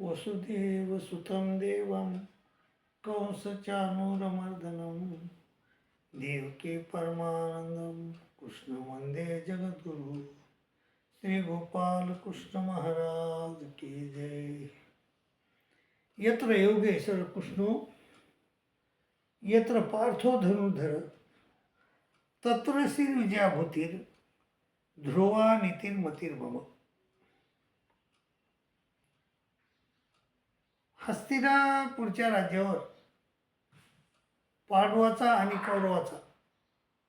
वसुदेव सुतं देवं कंसचानूरमर्दनं। देवके कृष्ण वंदे जगद्गुरु। श्री गोपाल कृष्ण महाराज की जय। यत्र योगेश्वर कृष्णो यत्र पार्थो धनुधर तत्र श्री विजयाभूतीर ध्रुवा नितीर्मतीर्मम। हस्तिनापूरच्या राज्यावर. पांडवाचा आणि कौरवाचा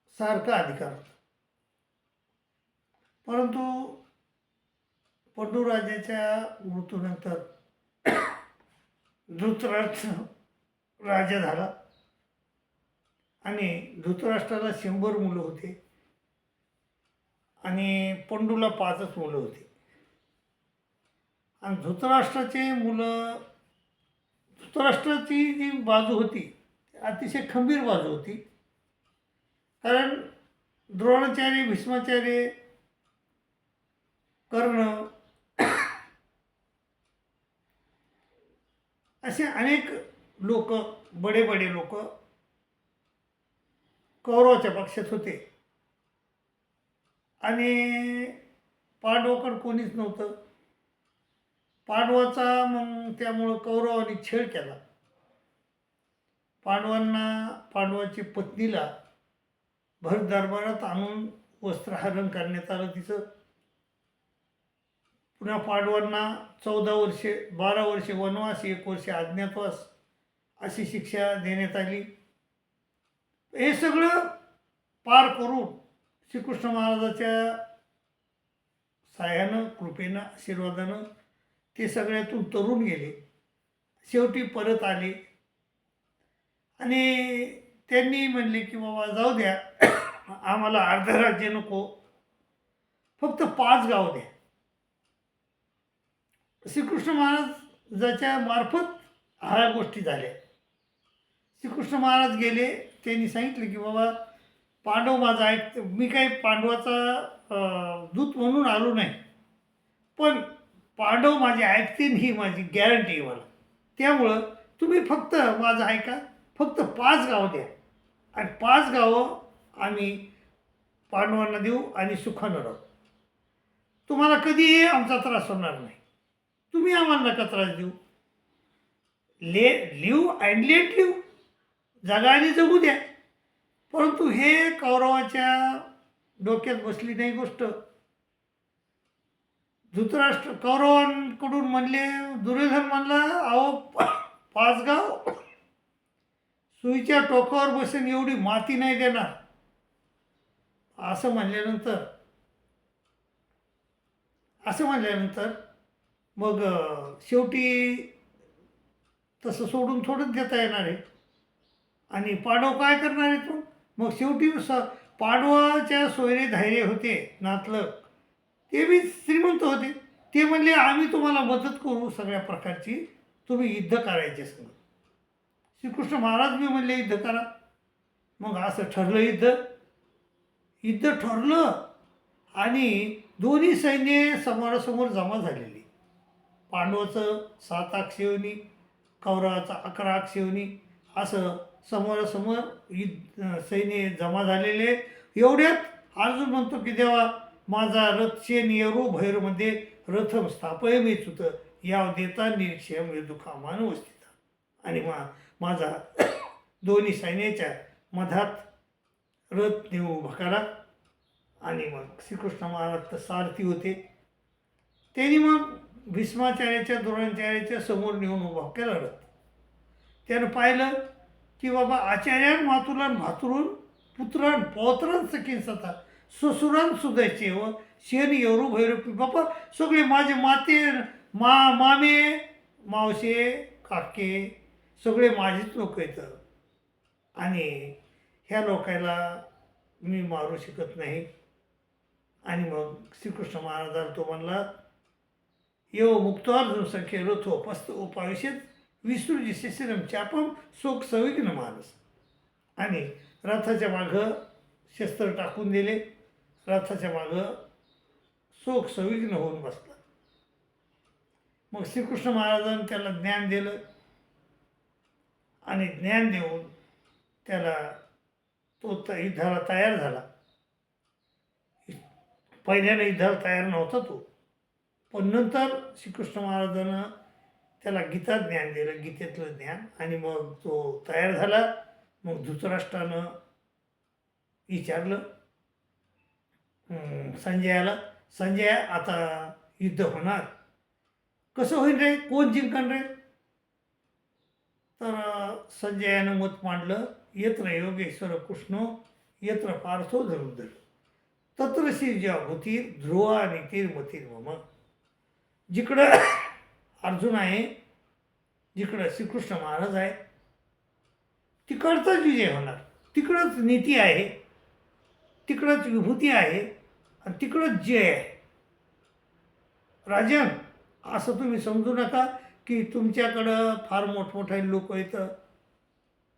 सारखा अधिकार होता. परंतु पंडूराजाच्या मृत्यूनंतर धृतराष्ट्र राजा झाला. आणि धृतराष्ट्राला शंभर मुलं होते. आणि पंडूला पाचच मुलं होती. आणि धृतराष्ट्राचे मुलं धृतराष्ट्राची जी बाजू होती अतिशय खंबीर बाजू होती. कारण द्रोणाचार्य भीष्माचार्य कर्ण असे अनेक लोक बडे बडे लोक कौरवाच्या पक्षात होते. आणि पाडोकड कोणीच नव्हतं. पांडवाचा मग त्यामुळं कौरवाने छेड केला. पांडवांना पांडवाची पत्नीला भर दरबारात आणून वस्त्रहरण करण्यात आलं तिचं. पुन्हा पांडवांना चौदा वर्षे बारा वर्षे वनवास एक वर्ष अज्ञातवास अशी शिक्षा देण्यात आली. हे सगळं पार करून श्रीकृष्ण महाराजाच्या साह्यानं कृपेनं आशीर्वादानं ते सगळ्यातून तरुण गेले. शेवटी परत आले. आणि त्यांनी म्हणले की बाबा जाऊ द्या. आम्हाला अर्ध राज्य नको. फक्त पाच गाव द्या. श्रीकृष्ण महाराजाच्या मार्फत ह्या गोष्टी झाल्या. श्रीकृष्ण महाराज गेले. त्यांनी सांगितले की बाबा पांडव माझा ऐक मी काही पांडवाचा दूत म्हणून आलो नाही. पण पांडव माझे ऐकतील ही माझी गॅरंटी आहे मला. त्यामुळं तुम्ही फक्त माझं ऐका फक्त पाच गावं द्या. आणि पाच गावं आम्ही पांडवांना देऊ आणि सुखानं राहू. तुम्हाला कधीही आमचा त्रास होणार नाही. तुम्ही आम्हाला नका त्रास देऊ. ले लिव अँड लेट लिव जागा आणि जगू द्या. परंतु हे कौरवाच्या डोक्यात बसली नाही गोष्ट. धृतराष्ट्र कौरवांकडून म्हणले दुर्योधन म्हणला अहो पाचगाव सुईच्या टोकावर बसून एवढी माती नाही देणार. असं म्हणल्यानंतर असं म्हणल्यानंतर मग शेवटी तसं सोडून थोडंच देता येणार आहे. आणि पाडव काय करणार आहे तू? मग शेवटी स पाडवाच्या सोयरे धैर्य होते नातलं ते बी श्रीमंत होते. ते म्हणले आम्ही तुम्हाला मदत करू सगळ्या प्रकारची. तुम्ही युद्ध करायचे सगळं श्रीकृष्ण महाराज बी म्हणले युद्ध करा. मग असं ठरलं युद्ध. युद्ध ठरलं आणि दोन्ही सैन्य समोरासमोर जमा झालेली. पांडवाचं सात अक्षयोनी कौरवाचं अकरा अक्षयोनी असं समोरासमोर युद्ध सैन्य जमा झालेले एवढ्यात अर्जुन म्हणतो की देवा माझा रथ शेन भैरमध्ये रथम स्थापय मेचुत याव देता निरीक्षम दुखा मान वस्थिता आणि मा माझा दोन्ही सैन्याच्या मधात रथ नेऊ भकारा आणि मग श्रीकृष्ण महाराज तर सारथी होते. त्यांनी मग भीष्माचार्याच्या द्रोणाचार्याच्या समोर नेऊन उभा केला रथ. त्यानं पाहिलं की बाबा आचार्यान मातुलान भातुरून पुत्रान पौत्रान सखी सता ससुरान सुदायचे व हो. शेण एवढू भैरव बाबा सगळे माझे माते मा मामे मावशे काके सगळे माझेच लोक आहेत आणि ह्या लोकायला मी मारू शकत नाही. आणि मग श्रीकृष्ण महाराजाला तो म्हणला यो मुक्तार्जुन संख्ये रथो पस्त उपाविषेत विसृजी शिशिरम चापम शोक सविघ्न मानस. आणि रथाच्या मागं शस्त्र टाकून दिले. रथाच्या मागं सुख सविघ्न होऊन बसला. मग श्रीकृष्ण महाराजांनी त्याला ज्ञान दिलं आणि ज्ञान देऊन त्याला तो त युद्धाला तयार झाला. पहिल्याला युद्धाला तयार नव्हता तो पण नंतर श्रीकृष्ण महाराजानं त्याला गीता ज्ञान दिलं गीतेतलं ज्ञान आणि मग तो तयार झाला. मग धृतराष्ट्रानं विचारलं संजयाला संजय आता युद्ध होणार. कसं होईल रे? कोण जिंकण रे? तर संजयानं मत मांडलं यत्र योगेश्वर कृष्ण यत्र पार्थो धरुधर. तत्र शिरजा भूतीर ध्रुवा नीतीर मतीर मम. जिकडं अर्जुन आहे जिकडं श्रीकृष्ण महाराज आहे तिकडचाच विजय होणार. तिकडंच नीती आहे तिकडंच विभूती आहे आणि तिकडंच जय आहे. राजन असं तुम्ही समजू नका की तुमच्याकडं फार मोठमोठे लोक आहेत.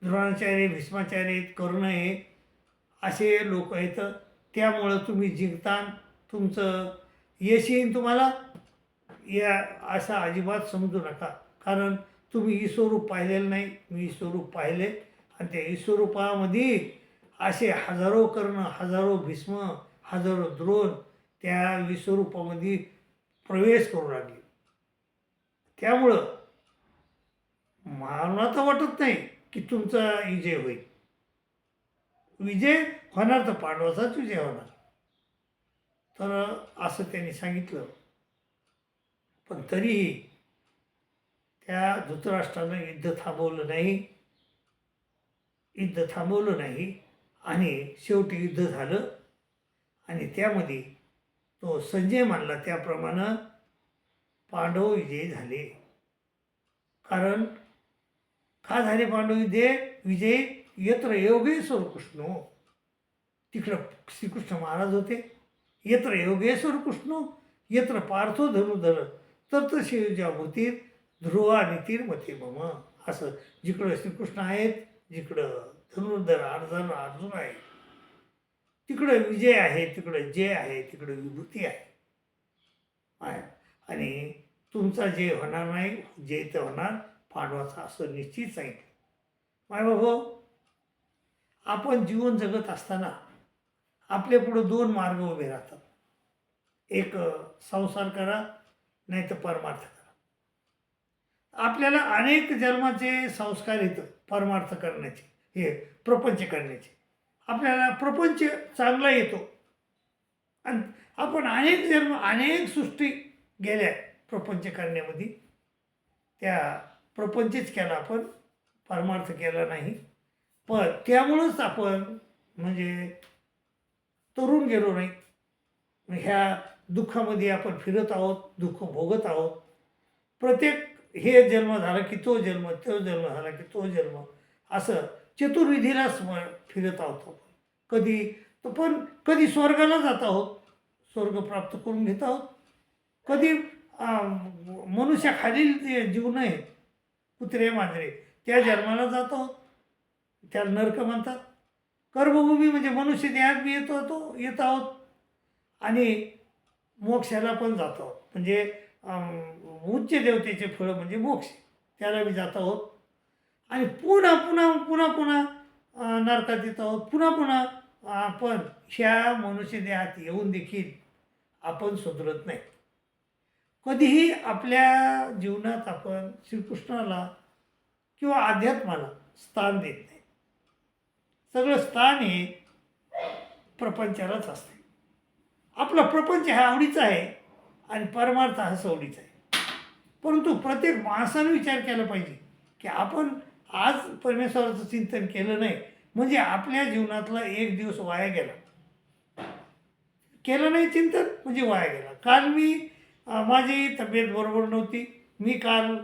द्रोणाचार्य भीष्माचार्य आहेत कर्ण आहे असे लोक आहेत. त्यामुळं तुम्ही जिंकता तुमचं यश येईन तुम्हाला. या असं अजिबात समजू नका. कारण तुम्ही ईश्वरूप पाहिलेलं नाही मी ईश्वरूप पाहिले आणि त्या ईश्वरूपामध्ये असे हजारो कर्ण हजारो भीष्म हजारो द्रोण त्या विश्वरूपामध्ये प्रवेश करू लागले. त्यामुळं मला तर वाटत नाही की तुमचा विजय होईल. विजय होणार तर पांडवाचाच विजय होणार. तर असं त्यांनी सांगितलं. पण तरीही त्या धृतराष्ट्रानं युद्ध थांबवलं नाही. युद्ध थांबवलं नाही आणि शेवटी युद्ध झालं. आणि त्यामध्ये तो संजय मानला त्याप्रमाणे पांडव विजयी झाले. कारण का झाले पांडव विजय? विजय यत्र योगेश्वर कृष्ण तिकडं श्रीकृष्ण महाराज होते. यत्र योगेश्वर कृष्ण यत्र पार्थो धनुधर तर शिवजा होतील ध्रुवा नितीर मते मम. असं जिकडं श्रीकृष्ण आहेत जिकडं धनुर्धर अर्जुन अर्जुन आहे तिकडं विजय आहे तिकडं जय आहे तिकडं विभूती आहे. आणि तुमचा जय होणार नाही जय तर होणार पांडवाचा असं निश्चित सांगितलं. माय बाबा आपण जीवन जगत असताना आपल्या पुढं दोन मार्ग उभे राहतात. एक संसार करा नाही तर परमार्थ करा. आपल्याला अनेक जन्माचे संस्कार येतं परमार्थ करण्याचे हे प्रपंच करण्याचे. आपल्याला प्रपंच चांगला येतो. आणि आपण अनेक जन्म अनेक सृष्टी गेल्या प्रपंच करण्यामध्ये. त्या प्रपंचच केला आपण परमार्थ केला नाही. पण त्यामुळंच आपण म्हणजे तरुण गेलो नाही. ह्या दुःखामध्ये आपण फिरत आहोत दुःख भोगत आहोत. प्रत्येक हे जन्म झाला की तो जन्म तो जन्म झाला की तो जन्म असं चतुर्विधीला स्म फिरत आहोत आपण. कधी तर पण कधी स्वर्गाला जात आहोत स्वर्ग प्राप्त करून घेत आहोत. कधी मनुष्याखालील जे जीवन आहेत कुत्रे मांजरे त्या जन्माला जात आहोत. त्याला नरक म्हणतात. कर्मभूमी म्हणजे मनुष्य देहात बी येतो तो येत आहोत. आणि मोक्षाला पण जात आहोत. म्हणजे उच्च देवतेचे फळं म्हणजे मोक्ष. त्याला बी जात आहोत. आणि पुन्हा पुन्हा पुन्हा पुन्हा नरकात येत. आहोत पुन्हा पुन्हा आपण ह्या मनुष्य देहात येऊन देखील आपण सुधरत नाही. कधीही आपल्या जीवनात आपण श्रीकृष्णाला किंवा अध्यात्माला स्थान देत नाही. सगळं स्थान हे प्रपंचालाच असते. आपला प्रपंच हा आवडीचा आहे आणि परमार्थ हा सवडीचा आहे. परंतु प्रत्येक माणसानं विचार केला पाहिजे की आपण आज परमेश्वराचं चिंतन केलं नाही. म्हणजे आपल्या जीवनातला एक दिवस वाया गेला. केलं नाही चिंतन म्हणजे वाया गेला. काल मी माझी तब्येत बरोबर नव्हती. मी काल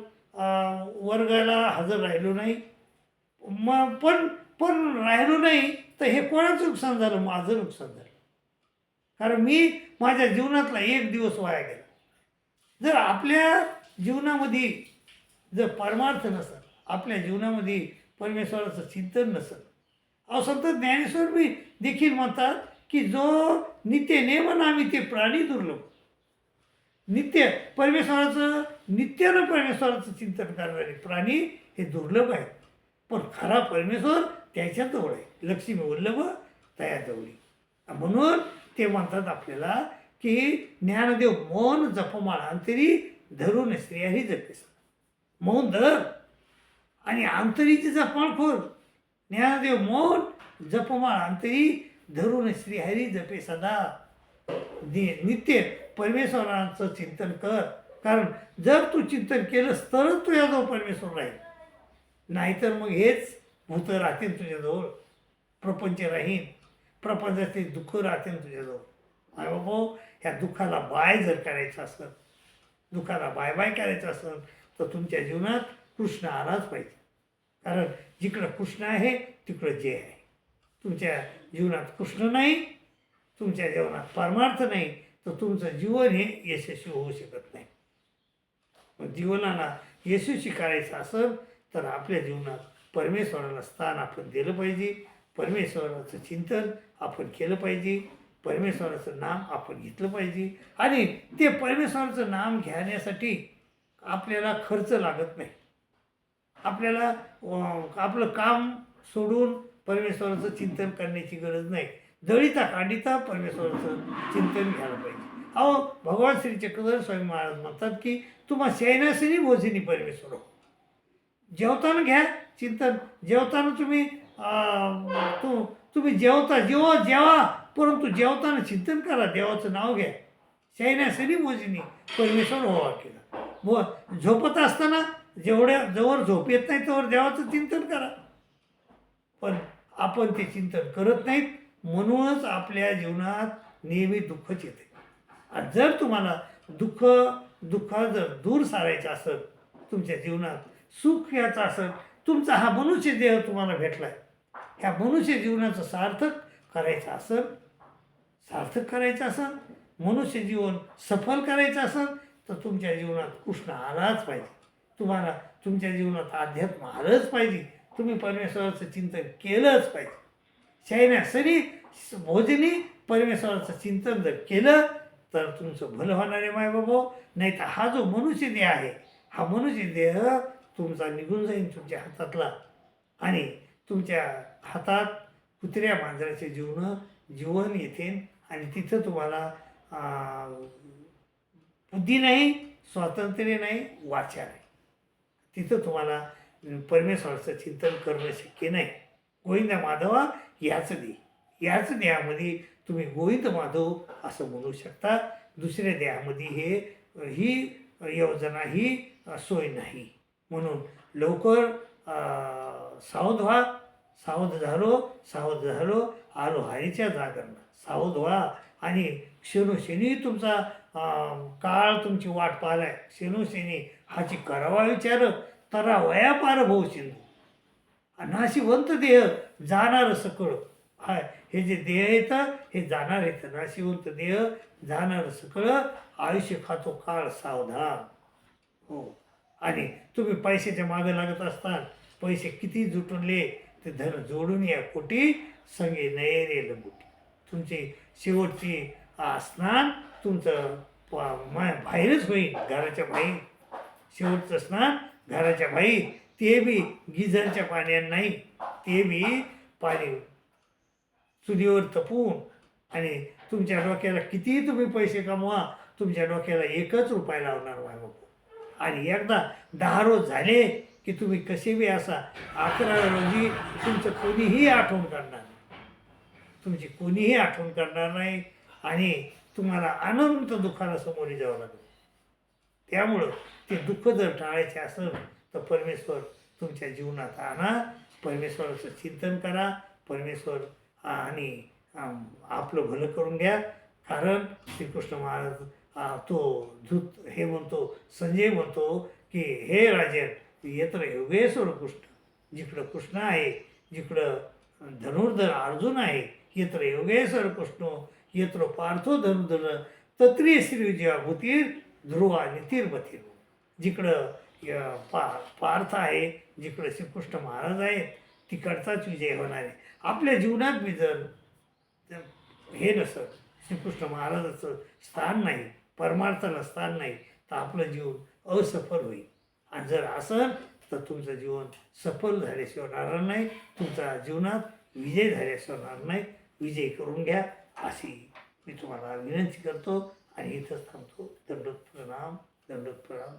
वर्गाला हजर राहिलो नाही. मग पण पण राहिलो नाही तर हे कोणाचं नुकसान झालं? माझं नुकसान झालं. कारण मी माझ्या जीवनातला एक दिवस वाया गेला. जर आपल्या जीवनामध्ये जर परमार्थ नसेल आपल्या जीवनामध्ये परमेश्वराचं चिंतन नसत. अहो संत ज्ञानेश्वर बी देखील म्हणतात की जो नित्य नेम नामी ते प्राणी दुर्लभ. नित्य परमेश्वराचं नित्यानं परमेश्वराचं चिंतन करणारे प्राणी हे दुर्लभ आहेत. पण खरा परमेश्वर त्याच्याजवळ आहे. लक्ष्मी वल्लभ तयाजवळी म्हणून ते म्हणतात आपल्याला की ज्ञानदेव मौन जपमाळ अंतरी धरून स्त्रियाही जपेस. मौन धर. आणि आंतरीचे जपमाळ खोल ज्ञानदेव मोठ जपमाळ अंतरी धरून श्रीहरी जपे सदा. नि- नित्य परमेश्वरांचं चिंतन कर. कारण जर तू चिंतन केलंस तरच तुझ्याजवळ परमेश्वर राहील. नाहीतर मग हेच भूत राहतील तुझ्याजवळ प्रपंच राहील प्रपंचाचे दुःख राहतील तुझ्याजवळ अरे बाबा ह्या दुःखाला बाय जर करायचं असेल दुःखाला बाय बाय करायचं असेल तर तुमच्या जीवनात कृष्ण आलाच पाहिजे. कारण जिकडं कृष्ण आहे तिकडं जे आहे. तुमच्या जीवनात कृष्ण नाही तुमच्या जीवनात परमार्थ नाही तर तुमचं जीवन हे यशस्वी होऊ शकत नाही. मग जीवनाला यशस्वी करायचं असेल तर आपल्या जीवनात परमेश्वराला स्थान आपण दिलं पाहिजे परमेश्वराचं चिंतन आपण केलं पाहिजे परमेश्वराचं नाम आपण घेतलं पाहिजे आणि ते परमेश्वराचं नाम घेण्यासाठी आपल्याला खर्च लागत नाही. आपल्याला आपलं काम सोडून परमेश्वराचं चिंतन करण्याची गरज नाही. दळीता काढीता परमेश्वराचं चिंतन घ्यायला पाहिजे. अहो भगवान श्री चक्रधर स्वामी महाराज म्हणतात की तुम्हा शयनासिनी भोजनी परमेश्वर हो. जेवताना घ्या चिंतन. जेवताना तुम्ही अं, तू तुम्ही जेवता जेवा जेवा परंतु जेवताना चिंतन करा देवाचं नाव घ्या. शयनासिनी भोजनी परमेश्वर हो, व्हावा केला व झोपत असताना जेवढ्या जवळ झोप येत नाही तेव्हा देवाचं चिंतन करा. पण आपण ते चिंतन करत नाहीत म्हणूनच आपल्या जीवनात नेहमी दुःखच येते. आणि जर तुम्हाला दुःख दुःख जर दूर सारायचं असेल तुमच्या जीवनात सुख याचं असेल तुमचा हा मनुष्य देह तुम्हाला भेटला आहे ह्या मनुष्य जीवनाचं सार्थक करायचं असेल सार्थक करायचं असेल मनुष्य जीवन सफल करायचं असेल तर तुमच्या जीवनात कृष्ण आलाच पाहिजे. तुम्हाला तुमच्या जीवनात अध्यात्म आलंच पाहिजे. तुम्ही परमेश्वराचं चिंतन केलंच पाहिजे. शयनासनी भोजनी परमेश्वराचं चिंतन जर केलं तर तुमचं भलं होणार आहे मायबाबा. नाही तर हा जो मनुष्य देह आहे हा मनुष्य देह तुमचा निघून जाईल तुमच्या हातातला. आणि तुमच्या हातात कुत्र्या मांजराचे जीवन जीवन येते. आणि तिथं तुम्हाला बुद्धी नाही स्वातंत्र्य नाही वाचा नाही. तिथं तुम्हाला परमेश्वराचं चिंतन करणं शक्य नाही. गोविंद माधवा याच दे याच देहामध्ये तुम्ही गोविंद माधव असं म्हणू शकता. दुसऱ्या देहामध्ये हे ही योजना ही सोय नाही. म्हणून लवकर सावध व्हा. सावध झालो सावध झालो. आलो हरीच्या जागरण सावध व्हा. आणि क्षणोक्षणी तुमचा काळ तुमची वाट पाहिलाय. क्षणोशनी हाची करावा विचार तरा वया पार भाऊ सिंधू नाशिवंत देह जाणार सकळ हाय हे जे देह येतं हे जाणार येतं. नाशिवंत देह जाणार सकळ आयुष्य खातो काळ सावधान. हो. आणि तुम्ही पैशाच्या मागे लागत असताल पैसे किती जुटवले ते धन जोडून या कोटी संगे नये रे लंबुटी तुमची शेवटची स्नान तुमचं बाहेरच होईल घराच्या बाहेर. शेवटचं स्नान घराच्या बाहेर. ते बी गिझरच्या पाण्यात नाही. ते बी पाणी चुलीवर तपून आणि तुमच्या डोक्याला कितीही तुम्ही पैसे कमवा तुमच्या डोक्याला एकच रुपये लावणार बाबा. आणि एकदा दहा रोज झाले की तुम्ही कसे बी असा अकरा रोजी तुमचं कोणीही आठवण करणार नाही. तुमची कोणीही आठवण करणार नाही. आणि तुम्हाला अनंत दुःखाला सामोरे जावं लागेल. त्यामुळं ते दुःख जर टाळायचे असेल तर परमेश्वर तुमच्या जीवनात आणा. परमेश्वराचं चिंतन करा. परमेश्वर आणि आपलं भलं करून घ्या. कारण श्रीकृष्ण महाराज तो धूत हे म्हणतो संजय म्हणतो की हे राजन येत्र योगेश्वर कृष्ण जिकडं कृष्ण आहे जिकडं धनुर्धर अर्जुन आहे येत्र योगेश्वर कृष्ण येतो पार्थो धनुधर तत्री श्री भूतीर ध्रुव आणि तीरमतीर जिकडं पा पार्थ आहे जिकडं श्रीकृष्ण महाराज आहेत तिकडचाच विजय होणार आहे. आपल्या जीवनात मी जर हे नसं श्रीकृष्ण महाराजाचं स्थान नाही परमार्थाला स्थान नाही तर आपलं जीवन असफल होईल. आणि जर असं तर तुमचं जीवन सफल झाल्याशिवाय होणार नाही तुमच्या जीवनात विजय झाल्याशिवाय होणार नाही. विजय करून घ्या. अशी मी तुम्हाला विनंती करतो आणि इथंच थांबतो. दंडोत प्रणाम दंडोत प्रणाम